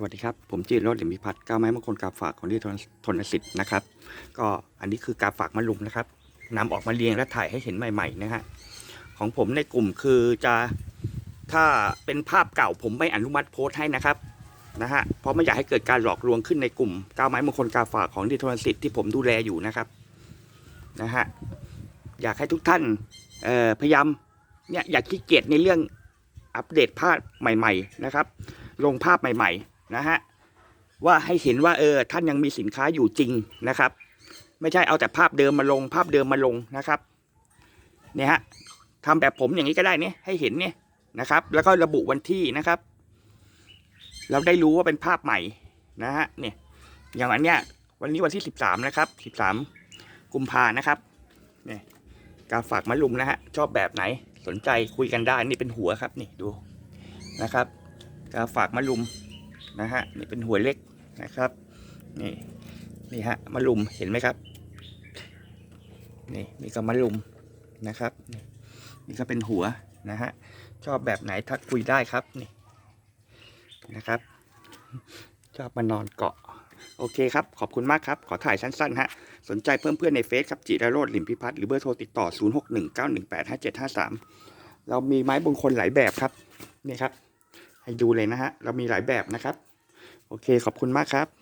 สวัสดีครับ ผมจีรโรดเหลิมพิพัฒน์ก้าวไม้มงคลกาฝากของที่ทนทนสิทธิ์นะครับ ก็อันนี้คือกาฝากมะลุมนะครับนำออกมาเรียงและถ่ายให้เห็นใหม่ๆนะฮะของผมในกลุ่มคือจะถ้าเป็นภาพเก่าผมไม่อนุมัติโพสต์ให้นะครับนะฮะเพราะไม่อยากให้เกิดการหลอกลวงขึ้นในกลุ่มก้าวไม้มงคลกาฝากของที่ทนสิทธิ์ที่ผมดูแลอยู่นะครับนะฮะอยากให้ทุกท่านพยายามเนี่ยอย่าขี้เกียจในเรื่องอัปเดตภาพใหม่ ๆ นะครับ ลงภาพใหม่ ๆ นะฮะว่าให้เห็นว่าเออท่านยังมีสินค้าอยู่จริงนะครับ ไม่ใช่เอาแต่ภาพเดิมมาลง ภาพเดิมมาลงนะครับเนี่ยฮะทำแบบผมอย่างนี้ก็ได้เนี่ยให้เห็นเนี่ยนะครับ แล้วก็ระบุวันที่นะครับ เราได้รู้ว่าเป็นภาพใหม่นะฮะเนี่ยอย่างอันเนี้ยวันนี้วันที่สิบสามนะครับสิบสามกุมภานะครับเนี่ยกาฝากมะลุมนะฮะชอบแบบไหนสนใจคุยกันได้นี่เป็นหัวครับนี่ดูนะครับกาฝากมะลุม นะฮะนี่เป็นหัวเล็กนะครับ นี่นี่ฮะมะลุมเห็นไหมครับ นี่นี่ก็มะลุมนะครับนี่นี่ก็เป็นหัวนะฮะชอบแบบไหนทักคุยได้ครับนี่นะครับ ชอบมานอนเกาะโอเคครับ ขอบคุณมากครับ ขอถ่ายสั้นๆฮะ สนใจเพิ่มเพื่อนในเฟซครับจิรโรดลิมพิพัฒน์หรือเบอร์โทรติดต่อ 0619185753 เรามีไม้บงคลหลายแบบครับ นี่ครับ ให้ดูเลยนะฮะ เรามีหลายแบบนะครับ โอเคขอบคุณมากครับ